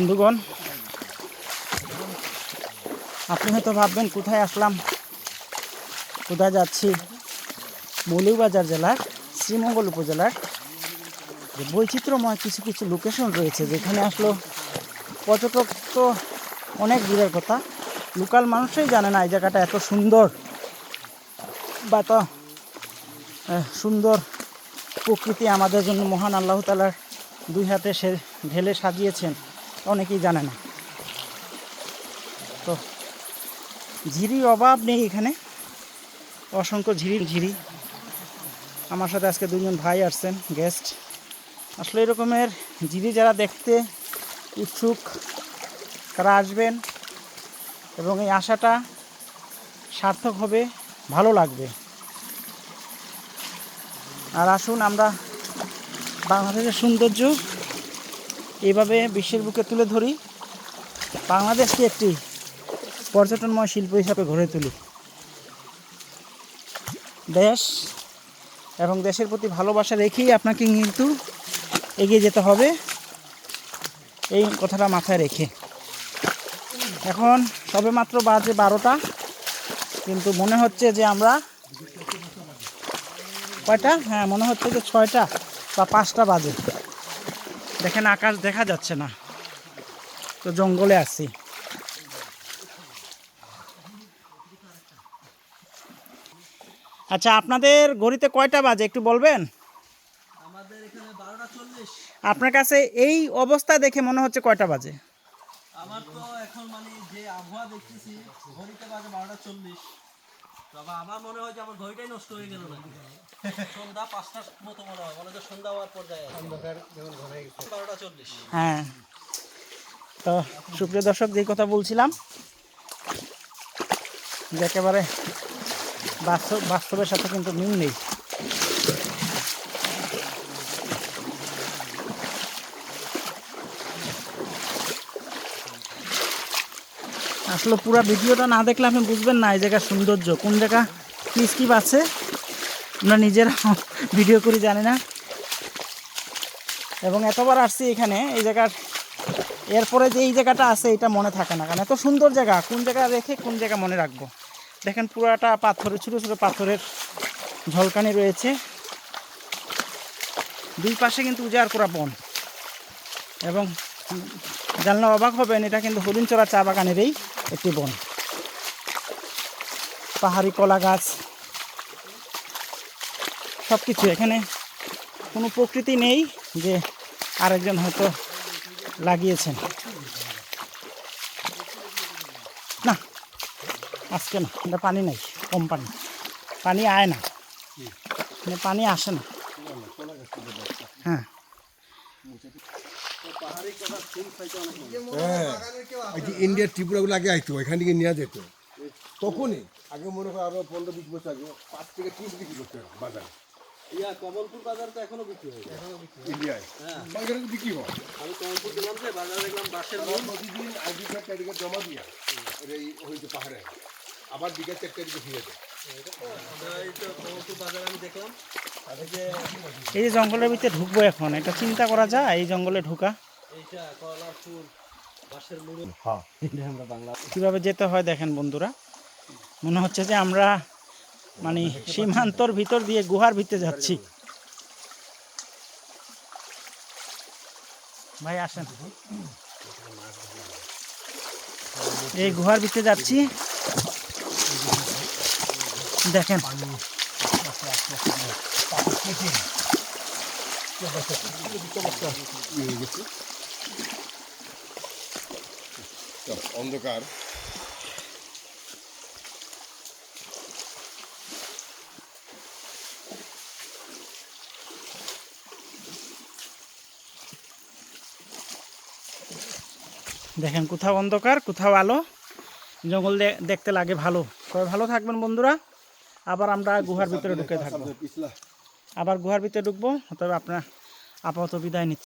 বন্ধুগণ, আপনি হয়তো ভাববেন, কোথায় আসলাম? কোথায় যাচ্ছি? মৌলভীবাজার জেলার, শ্রীমঙ্গল উপজেলার বৈচিত্র্যময় কিছু কিছু লোকেশন রয়েছে, যেখানে আসলো পর্যটক তো অনেক দূরের কথা। লোকাল মানুষই জানে না এই জায়গাটা এত সুন্দর বা তো সুন্দর প্রকৃতি। আমাদের জন্য মহান আল্লাহ তালার দুই হাতে সে ঢেলে সাজিয়েছেন। অনেকেই জানে না। তো, ঝিরির অভাব নেই এখানে। অসংখ্য ঝিরির ঝিরি। আমার সাথে আজকে দুজন ভাই আসছেন গেস্ট আসলে এরকমের ঝিরি যারা দেখতে ইচ্ছুক তারা আসবেন এবং এই আশাটা সার্থক হবে, ভালো লাগবে। আর আসুন, আমরা বাংলাদেশের সৌন্দর্য এইভাবে বিশ্বের বুকে তুলে ধরি, বাংলাদেশকে একটি পর্যটনময় শিল্প হিসাবে গড়ে তুলি। দেশ এবং দেশের প্রতি ভালোবাসা রেখেই আপনাকে কিন্তু এগিয়ে যেতে হবে। এই কথাটা মাথায় রেখে। এখন সবে মাত্র বাজে বারোটা, কিন্তু মনে হচ্ছে যে আমরা কয়টা? হ্যাঁ মনে হচ্ছে যে ছয়টা বা পাঁচটা বাজে। দেখেন আকাশ দেখা যাচ্ছে না। তো জঙ্গলে আছি। আচ্ছা আপনাদের ঘড়িতে কয়টা বাজে একটু বলবেন? আপনার কাছে এই অবস্থা দেখে মনে হচ্ছে কয়টা বাজে? আমার তো এখন মানে যে আবহাওয়া দেখতেছি ঘড়িতে বাজে বারোটা চল্লিশ। তবে আমার মনে হয় যে আমার ঘড়িটাই নষ্ট হয়ে গেল না সন্ধ্যা পাঁচটার মতো মনে হয় মনে হয় সন্ধ্যা হওয়ার পর্যায়ে অন্ধকার যেমন ঘরে বারোটা চল্লিশ। হ্যাঁ। তো সুপ্রিয় দর্শক যেই কথা বলছিলাম যে একেবারে বাস্তব বাস্তবের সাথে কিন্তু মিল নেই। আসলে পুরো ভিডিওটা না দেখলে আপনি বুঝবেন না, এই জায়গার সৌন্দর্য। কোন জায়গা কি স্কিপ আছে? আমরা নিজের ভিডিও করি, জানি না। এবং এতবার আসছি এখানে, এই জায়গার এরপরে যে এই জায়গাটা আছে, এটা মনে থাকে না। কারণ এত সুন্দর জায়গা, কোন জায়গা রেখে কোন জায়গা মনে রাখব? দেখেন পুরাটা পাথরের ছোটো ছোটো পাথরের ঝলকানি রয়েছে। দুই পাশে কিন্তু উজাড় করা বন। এবং জানলে অবাক হবেন, এটা কিন্তু হরিণচড়া চা বাগানেরই একটি বন। পাহাড়ি কলা গাছ। সব কিছু এখানে। কোনো প্রকৃতি নেই যে আরেকজন হয়তো লাগিয়েছেন। না, আজকে না এটা পানি নেই, কম পানি। পানি আয় না। পানি আসে না। হ্যাঁ। হ্যাঁ ইন্ডিয়ার ত্রিপুরাগুলো আগে আইতো এখান থেকে নেওয়া যেত। তখনই আগে মনে হয় আরও পনেরো বিশ বছর আগে পাঁচ থেকে তিন বিক্রি করতে হবে বাজারে। ইয়া কমলপুর বাজার তো এখনও বিক্রি হয় এখনও বিক্রি ইন্ডিয়ায় বাজারে বিক্রি হয়। আমি কমলপুর গেলাম যে বাজারে দেখলাম বাসের আমরা প্রতিদিন আইডি কার্ড টাইডি জমা দিয়া এই হয়েছে পাহাড়ে। আবার বিকেল চারটে দিকে ফিরে যায়। বাজার এই যে জঙ্গলের ভিতরে ঢুকবো এখন এটা চিন্তা করা যায় এই জঙ্গলে ঢুকা। এইটা কলার ফুল বাসের মুড়ো। হ্যাঁ। আমরা বাংলা কীভাবে যেতে হয় দেখেন বন্ধুরা। মনে হচ্ছে যে আমরা মানে সীমান্তর ভিতর দিয়ে গুহার ভিতরে যাচ্ছি। ভাই আসেন। এই গুহার ভিতরে যাচ্ছি। দেখেন। অন্ধকার দেখেন কোথাও অন্ধকার কোথাও আলো। জঙ্গল দেখতে লাগে ভালো। সবাই ভালো থাকবেন বন্ধুরা। আবার আমরা গুহার ভিতরে ঢুকে থাকব। আবার গুহার ভিতরে ঢুকবো তবে আপনার আপাতত বিদায় নিচ্ছি।